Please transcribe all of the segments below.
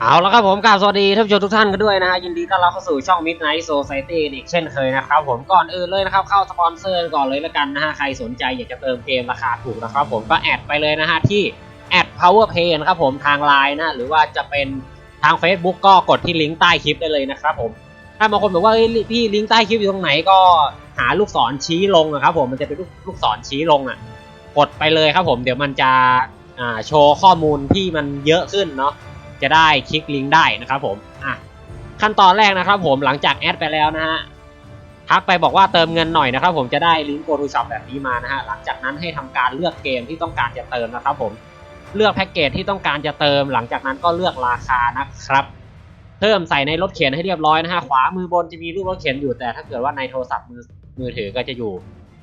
เอาละครับผมกราบสวัสดีท่านผู้ชมทุกท่านกันด้วยนะฮะยินดีต้อนรับเข้าสู่ช่อง Midnight Society อีกเช่นเคยนะครับผมก่อนอื่นเลยนะครับเข้าสปอนเซอร์ก่อนเลยละกันนะฮะใครสนใจอยากจะเติมเกมราคาถูกนะครับผมก็แอดไปเลยนะฮะที่แอด powerpay นะครับผมทางไลน์นะหรือว่าจะเป็นทาง Facebook ก็กดที่ลิงก์ใต้คลิปได้เลยนะครับผมถ้าบางคนบอกว่าพี่ลิงก์ใต้คลิปอยู่ตรงไหนก็หาลูกศรชี้ลงนะครับผมมันจะเป็นลูกศรชี้ลงอะกดไปเลยครับผมเดี๋ยวมันจะโชว์ข้อมูลที่มันเยอะขึ้นเนาะ จะได้คลิกลิงก์ได้นะครับผมอะขั้นตอนแรกนะครับผมหลังจากแอดไปแล้วนะฮะทักไปบอกว่าเติมเงินหน่อยนะครับผมจะได้ลิงก์ Go to Shop แบบนี้มานะฮะหลังจากนั้นให้ทำการเลือกเกมที่ต้องการจะเติมนะครับผมเลือกแพ็กเกจที่ต้องการจะเติม หลังจากนั้นก็เลือกราคานะครับ เพิ่มใส่ในรถเข็นให้เรียบร้อยนะฮะขวามือบนจะมีรูปรถเข็นอยู่แต่ถ้าเกิดว่าในโทรศัพท์มือมือถือก็จะอยู่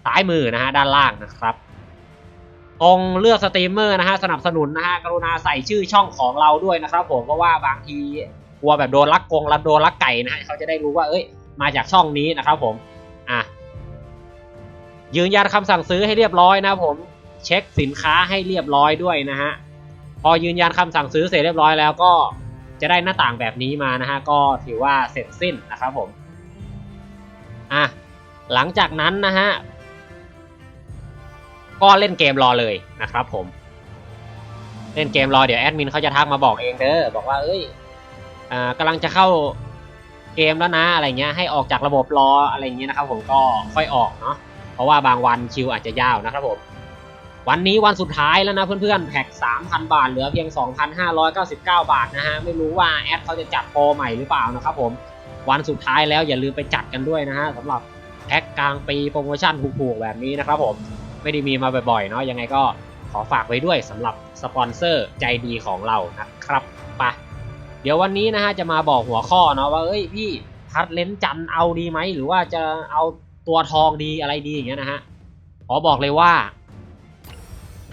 ซ้ายมือนะฮะด้านล่างนะครับ ตรงเลือกสตรีมเมอร์นะฮะสนับสนุนนะฮะกรุณาใส่ชื่อช่องของเราด้วยนะครับผมเพราะว่าบางทีกลัวแบบโดนลักกงลักโดนลักไก่นะฮะเขาจะได้รู้ว่าเอ้ยมาจากช่องนี้นะครับผมอะยืนยันคำสั่งซื้อให้เรียบร้อยนะผมเช็คสินค้าให้เรียบร้อยด้วยนะฮะพอยืนยันคำสั่งซื้อเสร็จเรียบร้อยแล้วก็จะได้หน้าต่างแบบนี้มานะฮะก็ถือว่าเสร็จสิ้นนะครับผมอะหลังจากนั้นนะฮะ ก็เล่นเกมรอเลยนะครับผม เล่นเกมรอเดี๋ยวแอดมินเขาจะทักมาบอกเองเด้อบอกว่าเอ้ยอ่ากำลังจะเข้าเกมแล้วนะอะไรเงี้ยให้ออกจากระบบรออะไรเงี้ยนะครับผมก็ค่อยออกเนาะเพราะว่าบางวันคิวอาจจะยาวนะครับผมวันนี้วันสุดท้ายแล้วนะเพื่อนๆแพ็ก3,000 บาทเหลือเพียง 2,599 บาทนะฮะไม่รู้ว่าแอดเขาจะจัดโปรใหม่หรือเปล่านะครับผมวันสุดท้ายแล้วอย่าลืมไปจัดกันด้วยนะฮะสำหรับแพ็กกลางปีโปรโมชั่นถูกๆแบบนี้นะครับผม ไม่ได้มีมาบ่อยๆเนาะยังไงก็ขอฝากไว้ด้วยสำหรับสปอนเซอร์ใจดีของเรานะครับไปะเดี๋ยววันนี้นะฮะจะมาบอกหัวข้อเนาะว่าเอ้ยพี่พัดเลนจันเอาดีไหมหรือว่าจะเอาตัวทองดีอะไรดีอย่างเงี้ยนะฮะขอบอกเลยว่า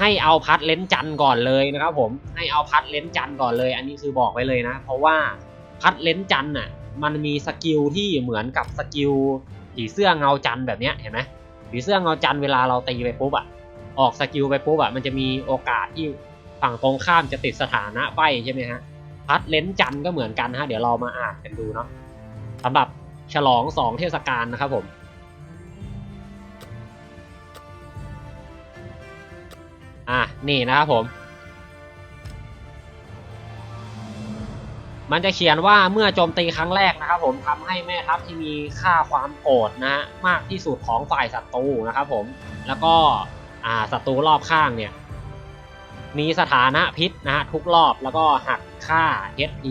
ให้เอาพัดเลนจันก่อนเลยนะครับผมให้เอาพัดเลนจันก่อนเลย อันนี้คือบอกไว้เลยนะ เพราะว่าพัดเลนจันน่ะมันมีสกิลที่เหมือนกับสกิลผีเสื้อเงาจันแบบเนี้ยเห็นไหม ผีเสื้อเงาจันเวลาเราตีไปปุ๊บอะออกสกิลไปปุ๊บอะมันจะมีโอกาสที่ฝั่งตรงข้ามจะติดสถานะไปใช่ไหมฮะพัดเลนจันก็เหมือนกันฮะเดี๋ยวเรามาอ่านกันดูเนาะสำหรับฉลองสองเทศกาลนะครับผมอะนี่นะครับผม มันจะเขียนว่าเมื่อโจมตีครั้งแรกนะครับ ผมทำให้แม่ทัพที่มีค่าความโกรธนะฮะมากที่สุดของฝ่ายศัตรูนะครับ ผมแล้วก็ศัตรูรอบข้างเนี่ยมีสถานะพิษนะฮะทุกรอบแล้วก็หักค่า HP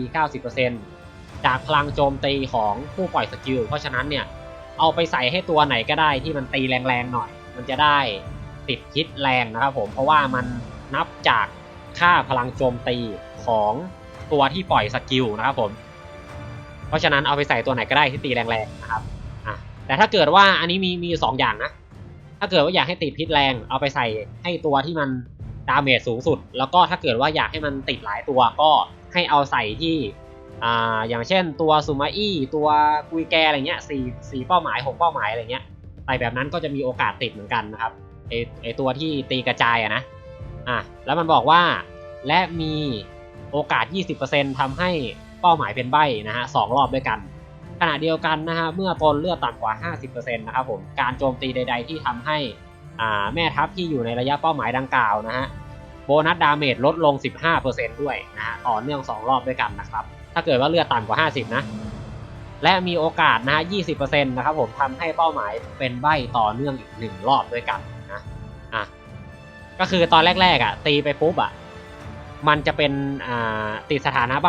90%จากพลังโจมตีของผู้ปล่อยสกิล เพราะฉะนั้นเนี่ยเอาไปใส่ให้ตัวไหนก็ได้ที่มันตีแรงๆหน่อย มันจะได้ติดพิษแรงนะครับผมเพราะว่ามันนับจากค่าพลังโจมตีของ ตัวที่ปล่อยสกิลนะครับผม เพราะฉะนั้นเอาไปใส่ตัวไหนก็ได้ที่ตีแรงๆนะครับอะแต่ถ้าเกิดว่าอันนี้มีมีสองอย่างนะ ถ้าเกิดว่าอยากให้ติดพิษแรง เอาไปใส่ให้ตัวที่มันดาเมจสูงสุด แล้วก็ถ้าเกิดว่าอยากให้มันติดหลายตัวก็ให้เอาใส่ที่อ่าอย่างเช่นตัวซูมาอี้ตัวกุยแกอะไรเงี้ยสี่สี่เป้าหมายหกเป้าหมายอะไรเงี้ยใส่แบบนั้นก็จะมีโอกาสติดเหมือนกันนะครับไอไอตัวที่ตีกระจายอะนะอะแล้วมันบอกว่าและมี โอกาส 20%ทำให้เป้าหมายเป็นใบนะฮะสองรอบด้วยกัน ขณะเดียวกันนะฮะเมื่อตนเลือดต่ำกว่า 50%นะครับผมการโจมตีใด ๆ ที่ทำให้อ่าแม่ทัพที่อยู่ในระยะเป้าหมายดังกล่าวนะฮะโบนัสดาเมจลดลง 15%ด้วยนะฮะต่อเนื่อง 2 รอบด้วยกันนะครับ ถ้าเกิดว่าเลือดต่ำกว่า 50 นะ และมีโอกาสนะฮะ 20%นะครับผมทำให้เป้าหมายเป็นใบต่อเนื่องอีก 1 รอบด้วยกันนะ อะ ก็คือตอนแรกๆอะตีไปปุ๊บอะ มันจะเป็นอ่าติดสถานะใบ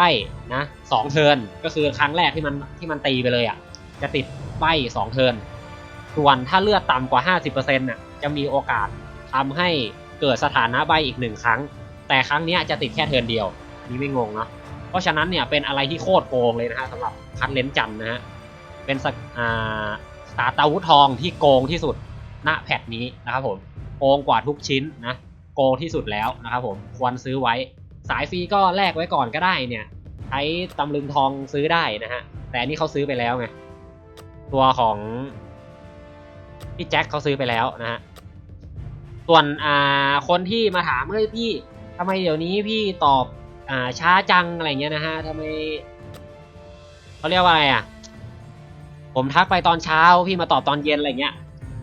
นะสองเทินก็คือครั้งแรกที่มันที่มันตีไปเลยอะจะติดใบสองเทินส่วนถ้าเลือดต่ำกว่า 50%น่ะจะมีโอกาสทำให้เกิดสถานะใบอีกหนึ่งครั้ง แต่ครั้งนี้จะติดแค่เทินเดียวอันนี่ไม่งงเนาะเพราะฉะนั้นเนี่ยเป็นอะไรที่โคตรโกงเลยนะฮะสำหรับคัดเลนจันนะฮะเป็นสกอาตาร์ตาวุธทองที่โกงที่สุดณแพทนี้นะครับผมโกงกว่าทุกชิ้นนะโกงที่สุดแล้วนะครับผมควรซื้อไว้ สายฟรีก็แลกไว้ก่อนก็ได้เนี่ย ใช้ตำลึงทองซื้อได้นะฮะ แต่อันนี้เขาซื้อไปแล้วไง ตัวของพี่แจ็คเขาซื้อไปแล้วนะฮะ ส่วนอ่าคนที่มาถามเฮ้ยพี่ทำไมเดี๋ยวนี้พี่ตอบออ่าช้าจังอะไรเงี้ยนะฮะทำไมเขาเรียกว่าอะไรอะ ผมทักไปตอนเช้าพี่มาตอบตอนเย็นอะไรเงี้ย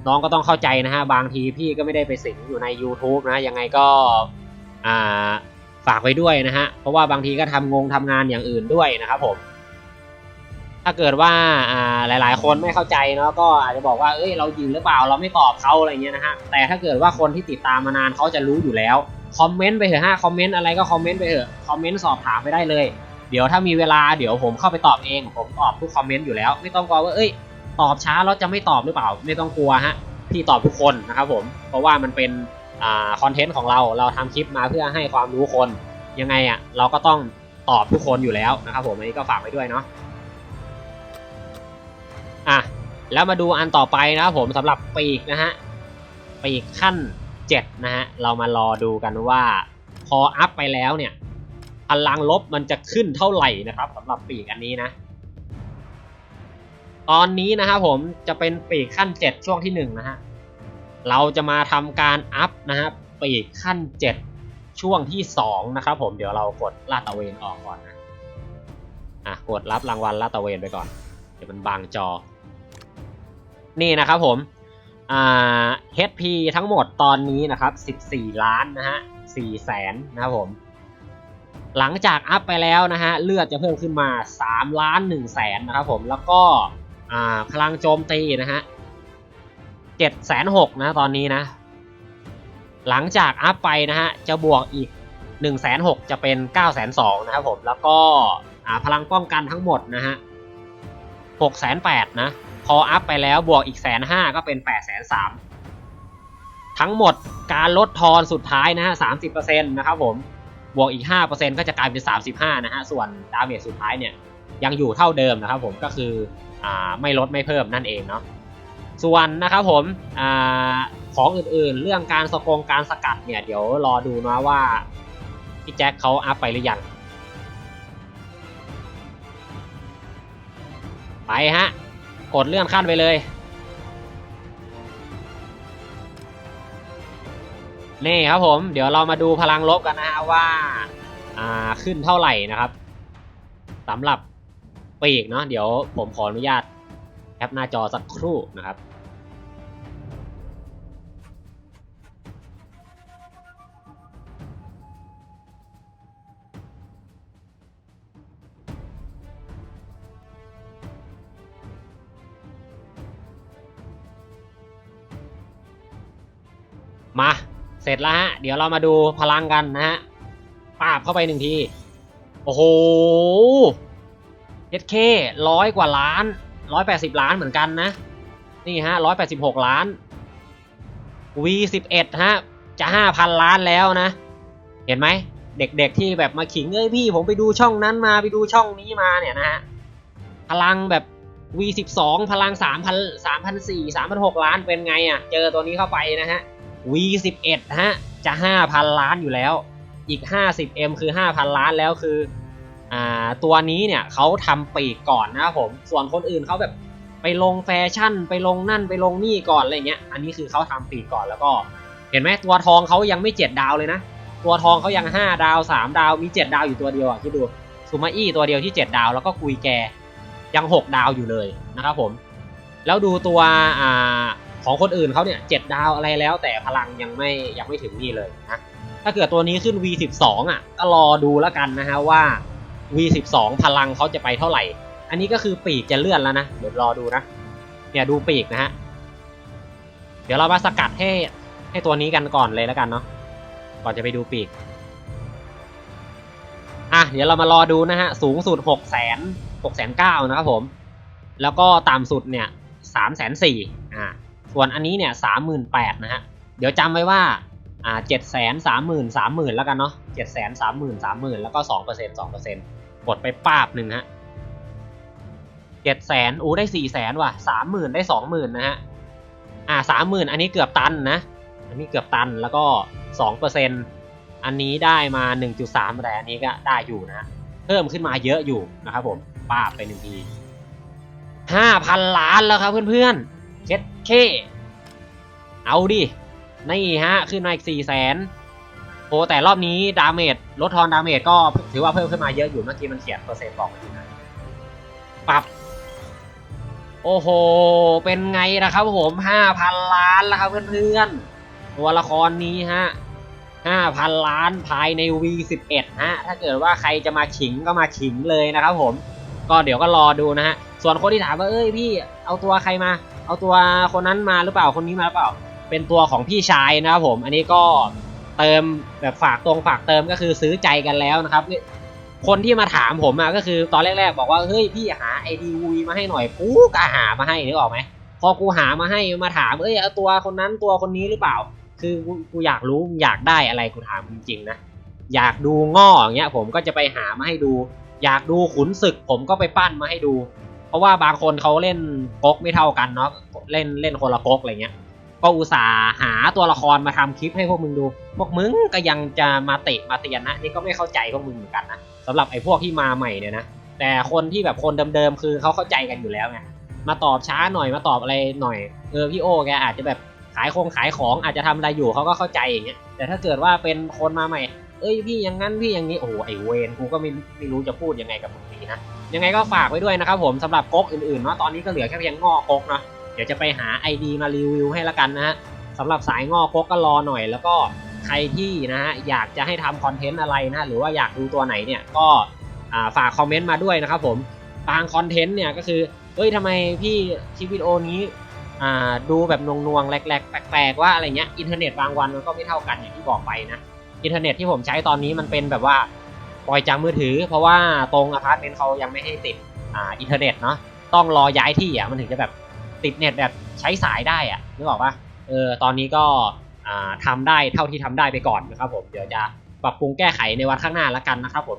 น้องก็ต้องเข้าใจนะฮะ บางทีพี่ก็ไม่ได้ไปสิงอยู่ใน YouTube นะ ยังไงก็อ่า ฝากไว้ด้วยนะฮะ เพราะว่าบางทีก็ทำงงทำงานอย่างอื่นด้วยนะครับผม ถ้าเกิดว่าอ่าหลาย ๆ คนไม่เข้าใจเนาะก็อาจจะบอกว่าเอ้ยเรายิงหรือเปล่าเราไม่ตอบเขาอะไรเงี้ยนะฮะแต่ถ้าเกิดว่าคนที่ติดตามมานานเขาจะรู้อยู่แล้วคอมเมนต์ไปเถอะฮะคอมเมนต์อะไรก็คอมเมนต์ไปเถอะคอมเมนต์สอบถามไปได้เลย เดี๋ยวถ้ามีเวลาเดี๋ยวผมเข้าไปตอบเอง ผมตอบทุกคอมเมนต์อยู่แล้ว ไม่ต้องกลัวว่าเอ้ย ตอบช้าแล้วจะไม่ตอบหรือเปล่า ไม่ต้องกลัวฮะพี่ตอบทุกคนนะครับผมเพราะว่ามันเป็น คอนเทนต์ของเราเราทำคลิปมาเพื่อให้ความรู้คนยังไงอะเราก็ต้องตอบทุกคนอยู่แล้วนะครับผมอันนี้ก็ฝากไว้ด้วยเนาะอะแล้วมาดูอันต่อไปนะครับผมสำหรับปีกนะฮะปีกขั้น7นะฮะเรามารอดูกันว่าพออัพไปแล้วเนี่ยพลังลบมันจะขึ้นเท่าไหร่นะครับสำหรับปีกอันนี้นะ ตอนนี้นะครับผมจะเป็นปีกขั้น 7 ช่วงที่1นะฮะ เราจะมาทำการอัพนะฮะปีกขั้น 7 ช่วงที่ 2 นะครับผมเดี๋ยวเรากดลาดตะเวนออกก่อนนะอะกดรับรางวัลลาดตะเวนไปก่อน เดี๋ยวมันบางจอ นี่นะครับผมอ่า HP ทั้งหมดตอนนี้นะครับ 14 ล้านนะฮะ4แสนนะครับผม หลังจากอัพไปแล้วนะฮะเลือดจะเพิ่มขึ้นมา 3 ล้าน1แสนนะครับผมแล้วก็อ่าพลังโจมตีนะฮะ 7แสน6นะตอนนี้นะ หลังจากอัพไปนะฮะ จะบวกอีก1นึ่งแสนหจะเป็น9ก้าแสนสองนะครับผม แล้วก็พลังป้องกันทั้งหมดนะฮะหกแสนแปดนะ พออัพไปแล้วบวกอีกแสนห้าก็เป็นแปดแสนสามทั้งหมดการลดทอนสุดท้ายนะฮะสามสิบเปอร์เซ็นต์นะครับผม บวกอีกห้าเปอร์เซ็นต์ก็จะกลายเป็นสามสิบห้านะฮะ ส่วนดาเมจสุดท้ายเนี่ยยังอยู่เท่าเดิมนะครับผมก็คืออ่าไม่ลดไม่เพิ่มนั่นเองเนาะ ส่วนนะครับผมอของอื่นๆ เรื่องการสกงการสกัดเนี่ยเดี๋ยวรอดูนะว่าพี่แจ็คเขาอัพไปหรือยัง ไปฮะ กดเลื่อนขั้นไปเลย นี่ครับผมเดี๋ยวเรามาดูพลังลบกันนะฮะว่าอ่าขึ้นเท่าไหร่นะครับสำหรับปีกเนาะเดี๋ยวผมขออนุญาตแคปหน้าจอสักครู่นะครับ มา เสร็จแล้วฮะ เดี๋ยวเรามาดูพลังกันนะฮะปาบเข้าไปหนึ่งที โอ้โหเอเคร้อยกว่าล้านร้อยแปดสิบล้านเหมือนกันนะ นี่ฮะร้อยแปดสิบหกล้าน V สิบเอ็ดฮะ จะห้าพันล้านแล้วนะ เห็นไหม เด็กๆที่แบบมาขิงเอ้ยพี่ ผมไปดูช่องนั้นมาไปดูช่องนี้มาเนี่ยนะฮะ พลังแบบ V สิบสองพลังสามพันสามพันสี่สามพันหกล้านเป็นไงอะ่ะ เจอตัวนี้เข้าไปนะฮะ V สิบเอ็ดฮะจะห้าพันล้านอยู่แล้ว อีกห้าสิบ M คือห้าพันล้านแล้วคืออ่าตัวนี้เนี่ยเขาทำปีกก่อนนะครับผม ส่วนคนอื่นเขาแบบไปลงแฟชั่น ไปลงนั่นไปลงนี่ก่อนอะไรเงี้ย อันนี้คือเขาทำปีกก่อนแล้วก็ เห็นไหมตัวทองเขายังไม่เจ็ดดาวเลยนะ ตัวทองเขายังห้าดาวสามดาวมีเจ็ดดาวอยู่ตัวเดียวอะคิดดูซูมาอี้ตัวเดียวที่เจ็ดดาวแล้วก็กุยแกยังหกดาวอยู่เลยนะครับผม แล้วดูตัวอ่า ของคนอื่นเขาเนี่ยเจ็ดดาวอะไรแล้ว แต่พลังยังไม่ยังไม่ถึงนี่เลยนะถ้าเกิดตัวนี้ขึ้น V12 อะก็รอดูแล้วกันนะฮะว่า V12 พลังเขาจะไปเท่าไหร่ อันนี้ก็คือปีกจะเลื่อนแล้วนะเดี๋ยวรอดูนะเนี่ยดูปีกนะฮะเดี๋ยวเรามาสกัดให้ให้ตัวนี้กันก่อนเลยแล้วกันเนาะก่อนจะไปดูปีกอะเดี๋ยวเรามารอดูนะฮะสูงสุดหกแสนหกแสนเก้านะครับผม แล้วก็ต่ำสุดเนี่ยสามแสน ส่วนอันนี้เนี่ยสามหมื่นแปดนะฮะ เดี๋ยวจำไว้ว่าอ่าเจ็ดแสนสามหมื่นสามหมื่นแล้วกันเนาะเจ็ดแสนสามหมื่นสามหมื่นแล้วก็สองเปอร์เซ็นสองเปอร์เซ็นกดไปป้าบหนึ่งฮะเจ็ดแสนอู้ได้สี่แสนว่ะสามหมื่นได้สองหมื่นนะฮะ อ่าสามหมื่นอันนี้เกือบตันนะ อันนี้เกือบตันแล้วก็สองเปอร์เซ็นอันนี้ได้มาหนึ่งจุดสามแต่อันนี้ก็ได้อยู่นะฮะ เพิ่มขึ้นมาเยอะอยู่นะครับผมป้าบไปหนึ่งทีห้าพันล้านแล้วครับเพื่อนๆเช็ด เคเอาดินี่ฮะ ขึ้นมาอีกสี่แสนโอ้แต่รอบนี้ดาเมจลดทอนดาเมจก็ถือว่าเพิ่มขึ้นมาเยอะอยู่เมื่อกี้มันเขียนเปอร์เซ็นต์บอกมาอยู่นะปรับโอ้โห เป็นไงนะครับผมห้าพันล้านแล้วครับเพื่อนๆ ตัวละครนี้ฮะห้าพันล้านภายใน V11 ฮะ ถ้าเกิดว่าใครจะมาขิงก็มาขิงเลยนะครับผม ก็เดี๋ยวก็รอดูนะฮะ ส่วนคนที่ถามว่า เอ้ยพี่ เอาตัวใครมา เอาตัวคนนั้นมาหรือเปล่าคนนี้มาหรือเปล่า เป็นตัวของพี่ชายนะครับผมอันนี้ก็เติมแบบฝากตรงฝากเติมก็คือซื้อใจกันแล้วนะครับคนที่มาถามผมอะก็คือตอนแรกๆ บอกว่าเฮ้ยพี่หาไอดีวีมาให้หน่อยกูก็หามาให้นึกออกไหมพอกูหามาให้มาถามเอ้ยเอาตัวคนนั้นตัวคนนี้หรือเปล่า คือกูกูอยากรู้อยากได้อะไรกูถามจริงๆนะอยากดูง่ออย่างเงี้ยผมก็จะไปหามาให้ดู อยากดูขุนศึกผมก็ไปปั้นมาให้ดู เพราะว่าบางคนเขาเล่นก๊กไม่เท่ากันเนาะเล่นเล่นคนละก๊กอะไรเงี้ยก็อุตส่าห์หาตัวละครมาทำคลิปให้พวกมึงดู พวกมึงก็ยังจะมาเตะมาเตียนนะนี่ก็ไม่เข้าใจพวกมึงเหมือนกันนะสำหรับไอ้พวกที่มาใหม่เนี่ยนะแต่คนที่แบบคนเดิมๆคือเขาเข้าใจกันอยู่แล้วไงมาตอบช้าหน่อยมาตอบอะไรหน่อยเออพี่โอแกอาจจะแบบขายคงขายของอาจจะทำอะไรอยู่เขาก็เข้าใจอย่างเงี้ยแต่ถ้าเกิดว่าเป็นคนมาใหม่ เอ้ยพี่อย่างนั้นพี่อย่างนี้โอ้โหไอเวนกูก็ไม่ไม่รู้จะพูดยังไงกับมึงดีนะยังไงก็ฝากไว้ด้วยนะครับผมสำหรับก๊กอื่นๆเนาะตอนนี้ก็เหลือแค่เพียงงอกก๊กเนาะเดี๋ยวจะไปหา ID มารีวิวให้ละกันนะฮะสำหรับสายงอกก๊กก็รอหน่อย แล้วก็ใครที่นะฮะอยากจะให้ทำคอนเทนต์อะไรนะหรือว่าอยากดูตัวไหนเนี่ยก็ฝากคอมเมนต์มาด้วยนะครับผมบางคอนเทนต์เนี่ยก็คือเฮ้ยทำไมพี่คลิปวิดีโอนี้ดูแบบนวงๆแหลกๆแปลกๆว่าอะไรเงี้ยอินเทอร์เน็ตบางวันมันก็ไม่เท่ากันอย่างที่บอกไปนะ อินเทอร์เน็ตที่ผมใช้ตอนนี้มันเป็นแบบว่าปล่อยจากมือถือ เพราะว่าตรงอพาร์ตเมนต์เขายังไม่ให้ติดอ่าอินเทอร์เน็ตเนาะต้องรอย้ายที่อะมันถึงจะแบบติดเน็ตแบบใช้สายได้อะนึกออกปะเออตอนนี้ก็อ่าทำได้เท่าที่ทำได้ไปก่อนนะครับผมเดี๋ยวจะปรับปรุงแก้ไขในวันข้างหน้าแล้วกันนะครับผม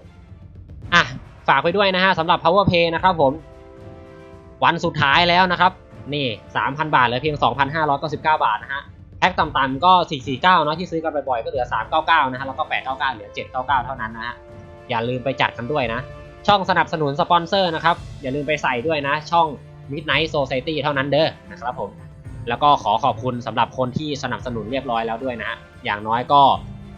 อะฝากไปด้วยนะฮะสำหรับ power pay นะครับผม วันสุดท้ายแล้วนะครับ นี่ 3,000 บาทเหลยเพียง 2,599 บาทนะฮะ แพ็กต่ำๆก็ 449 เนาะที่ซื้อกันบ่อยๆก็เหลือ 399 นะฮะแล้วก็ 899 เหลือ 799 เท่านั้นนะฮะอย่าลืมไปจัดกันด้วยนะ ช่องสนับสนุนสปอนเซอร์นะครับ อย่าลืมไปใส่ด้วยนะ ช่อง Midnight Society เท่านั้นเด้อนะครับผม แล้วก็ขอขอบคุณสำหรับคนที่สนับสนุนเรียบร้อยแล้วด้วยนะฮะอย่างน้อยก็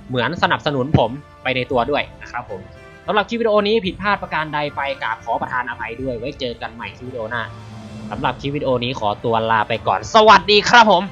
เหมือนสนับสนุนผมไปในตัวด้วยนะครับผมสำหรับคลิปวิดีโอนี้ผิดพลาดประการใดไปกราบขอประทานอภัยด้วยไว้เจอกันใหม่คลิปวิดีโอหน้าสำหรับคลิปวิดีโอนี้ขอตัวลาไปก่อน สวัสดีครับผม